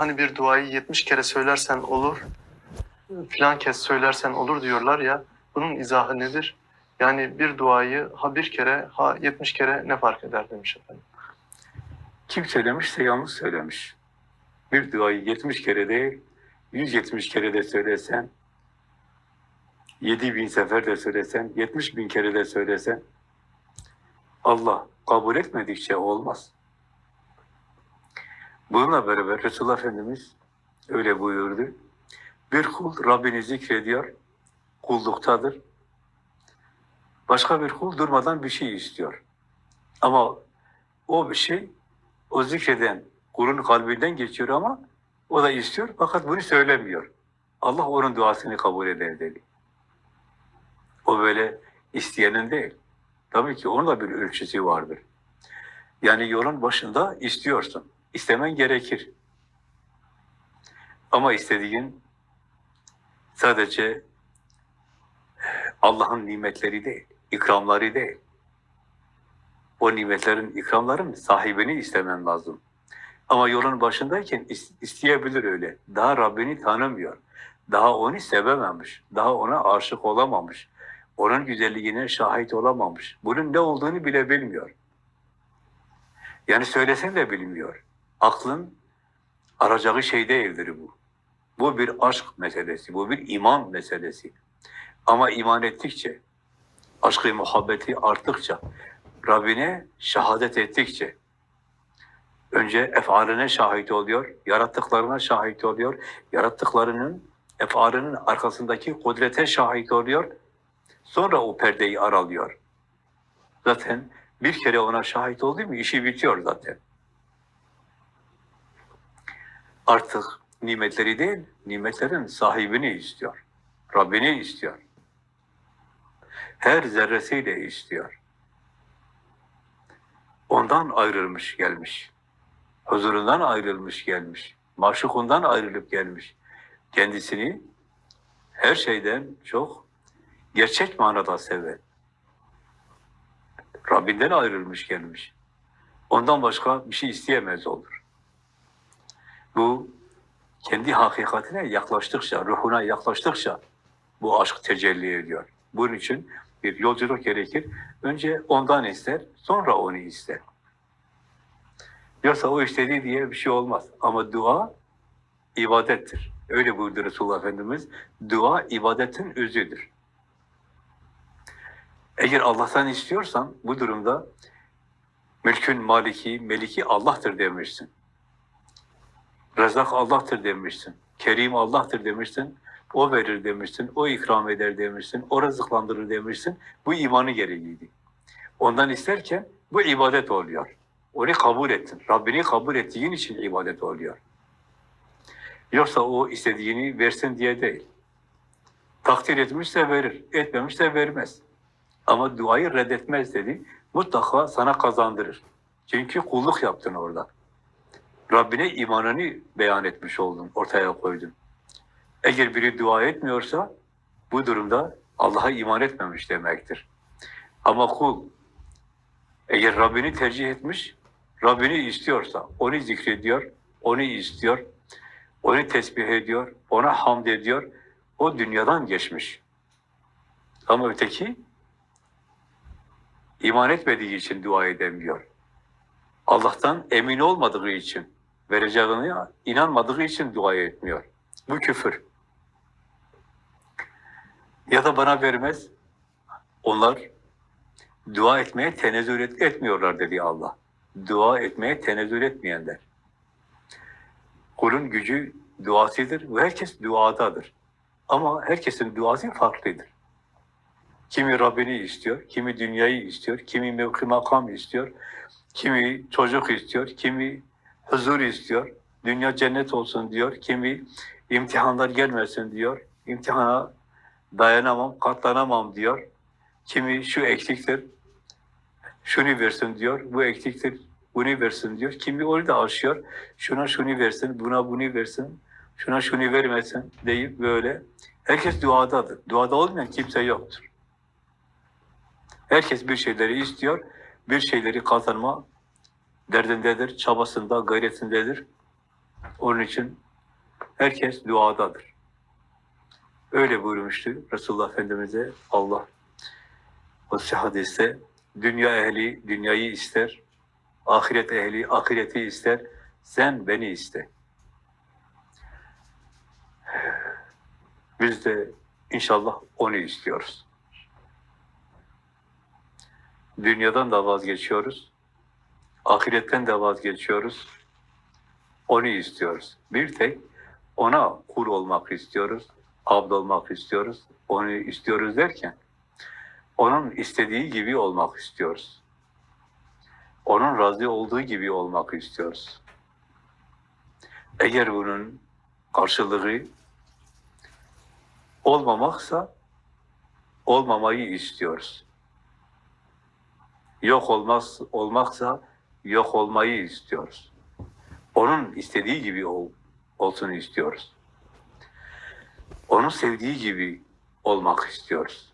Hani bir duayı 70 kere söylersen olur, filan kez söylersen olur diyorlar ya. Bunun izahı nedir? Yani bir duayı ha bir kere ha 70 kere ne fark eder demiş efendim. Kim söylemişse yanlış söylemiş. Bir duayı 70 kere değil, 170 kere de söylesen, 7 bin sefer de söylesen, 70 bin kere de söylesen, Allah kabul etmedikçe olmaz. Bununla beraber Resulullah Efendimiz öyle buyurdu. Bir kul Rabbini zikrediyor, kulluktadır. Başka bir kul durmadan bir şey istiyor. Ama o bir şey o zikreden kulun kalbinden geçiyor ama o da istiyor fakat bunu söylemiyor. Allah onun duasını kabul eder dedi. O böyle isteyenin değil. Tabii ki onun da bir ölçüsü vardır. Yani yolun başında istiyorsun. İstemen gerekir. Ama istediğin sadece Allah'ın nimetleri değil, ikramları değil. O nimetlerin, ikramların sahibini istemen lazım. Ama yolun başındayken is- isteyebilir öyle. Daha Rabbini tanımıyor. Daha onu sevememiş. Daha ona aşık olamamış. Onun güzelliğine şahit olamamış. Bunun ne olduğunu bile bilmiyor. Yani söylesen de bilmiyor. Aklın aracağı şey değildir bu. Bu bir aşk meselesi, bu bir iman meselesi. Ama iman ettikçe, aşkı muhabbeti arttıkça, Rabbine şehadet ettikçe, önce efaline şahit oluyor, yarattıklarına şahit oluyor, yarattıklarının efalinin arkasındaki kudrete şahit oluyor, sonra o perdeyi aralıyor. Zaten bir kere ona şahit oldu mu işi bitiyor zaten. Artık nimetleri değil, nimetlerin sahibini istiyor. Rabbini istiyor. Her zerresiyle istiyor. Ondan ayrılmış gelmiş. Huzurundan ayrılmış gelmiş. Maşukundan ayrılıp gelmiş. Kendisini her şeyden çok gerçek manada seven. Rabbinden ayrılmış gelmiş. Ondan başka bir şey isteyemez olur. Bu kendi hakikatine yaklaştıkça, ruhuna yaklaştıkça bu aşk tecelli ediyor. Bunun için bir yolculuk gerekir. Önce ondan ister, sonra onu ister. Yoksa o istediği diye bir şey olmaz. Ama dua ibadettir. Öyle buyurdu Resulullah Efendimiz. Dua ibadetin özüdür. Eğer Allah'tan istiyorsan bu durumda mülkün maliki, meliki Allah'tır demişsin. Rezak Allah'tır demişsin. Kerim Allah'tır demişsin. O verir demişsin. O ikram eder demişsin. O rızıklandırır demişsin. Bu imanı gereğiydi. Ondan isterken bu ibadet oluyor. Onu kabul ettin. Rabbini kabul ettiğin için ibadet oluyor. Yoksa o istediğini versin diye değil. Takdir etmişse verir, etmemişse vermez. Ama duayı reddetmez dedi. Mutlaka sana kazandırır. Çünkü kulluk yaptın orada. Rabbine imanını beyan etmiş oldun, ortaya koydun. Eğer biri dua etmiyorsa bu durumda Allah'a iman etmemiş demektir. Ama kul eğer Rabbini tercih etmiş, Rabbini istiyorsa, onu zikrediyor, onu istiyor, onu tesbih ediyor, ona hamd ediyor, o dünyadan geçmiş. Ama öteki iman etmediği için dua edemiyor. Allah'tan emin olmadığı için, vereceğine inanmadığı için dua etmiyor. Bu küfür. Ya da bana vermez, onlar dua etmeye tenezzül et- etmiyorlar dedi Allah. Dua etmeye tenezzül etmeyenler. Kulun gücü duasıdır ve herkes duadadır. Ama herkesin duası farklıdır. Kimi Rabbini istiyor, kimi dünyayı istiyor, kimi mevki makam istiyor, kimi çocuk istiyor, kimi huzur istiyor, dünya cennet olsun diyor, kimi imtihanlar gelmesin diyor, imtihana dayanamam, katlanamam diyor, kimi şu eksiktir, şunu versin diyor, bu eksiktir, bunu versin diyor, kimi onu da aşıyor, şuna şunu versin, buna bunu versin, şuna şunu vermesin deyip böyle. Herkes duadadır. Duada olmayan kimse yoktur. Herkes bir şeyleri istiyor, bir şeyleri kazanma derdindedir, çabasında, gayretindedir. Onun için herkes duadadır. Öyle buyurmuştu Resulullah Efendimiz'e Allah. O hadiste dünya ehli dünyayı ister, ahiret ehli ahireti ister, sen beni iste. Biz de inşallah onu istiyoruz. Dünyadan da vazgeçiyoruz. Ahiretten de vazgeçiyoruz. Onu istiyoruz. Bir tek ona kul olmak istiyoruz. Abd olmak istiyoruz. Onu istiyoruz derken onun istediği gibi olmak istiyoruz. Onun razı olduğu gibi olmak istiyoruz. Eğer bunun karşılığı olmamaksa olmamayı istiyoruz. Yok olmaz olmaksa yok olmayı istiyoruz. Onun istediği gibi ol, olsun istiyoruz. Onun sevdiği gibi olmak istiyoruz.